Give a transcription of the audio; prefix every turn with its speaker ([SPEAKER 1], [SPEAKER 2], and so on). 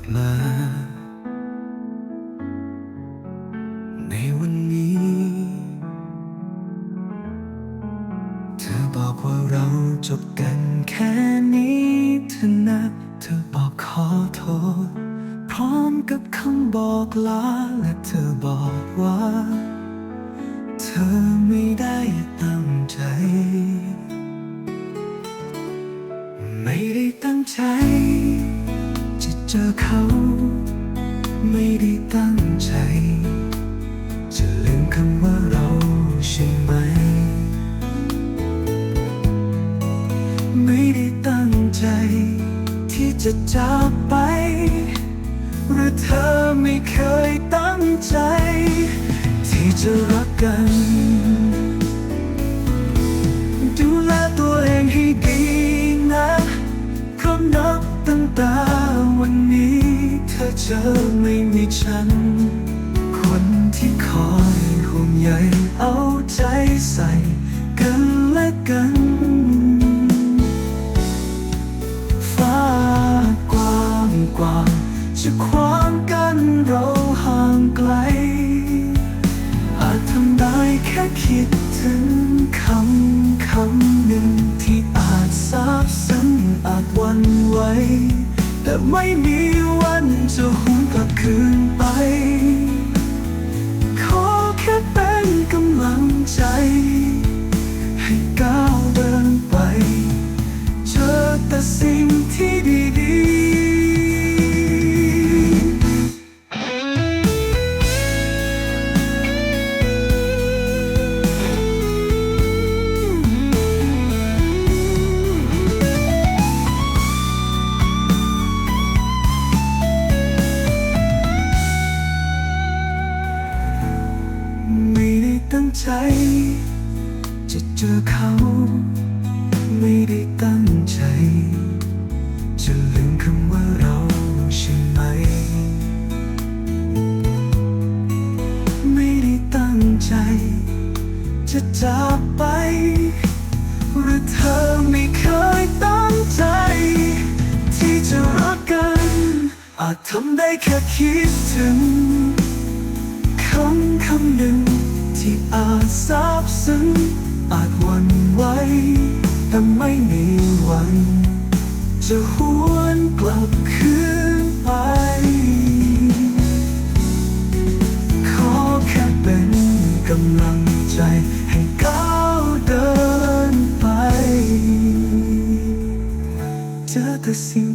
[SPEAKER 1] ับมา ในวันนี้ เธอบอกว่าเราจบกันแค่นี้เธอนะเธอบอกขอโทษ พร้อมกับคำบอกลาและเธอบอกว่า เธอไม่ได้ตั้งใจ เขา ไม่ได้ตั้งใจ จะลืมคำว่าเราใช่ไหม ไม่ได้ตั้งใจ ที่จะจากไป หรือเธอไม่เคยตั้งใจ ที่จะรักกันดูแลตัวเองให้ดีนะเพราะนับตั้งแต่ ธอจะไม่มีฉัน คนที่คอยห่วงใยเอาใจใส่กันและกัน ฟ้ากว้างกว้างจะขวางกันเราห่างไกล อาจทำได้แค่คิดถึงคำคำหนึ่งที่อาจซาบซึ้งอาจวันไหวแต่ไม่มี จะหุนกลับคืนไป ขอแค่เป็นกำลังใจ ให้ก้าวเดินไป เจอแต่สิ่งที่ดี ใจ จะเจอเขา ไม่ได้ตั้งใจ จะลืมคำว่าเราใช่ไหม ไม่ได้ตั้งใจ จะจากไป หรือเธอไม่เคยตั้งใจ ที่จะรักกัน อาจทำได้แค่คิดถึงคำคำหนึ่ง ที่อาจซาบซึ้งอาจหวันไหวแต่ไม่มีวัน จะหวนกลับคืนไป ขอแค่เป็นกำลังใจให้ก้าวเดินไป เจอแต่สิ่ง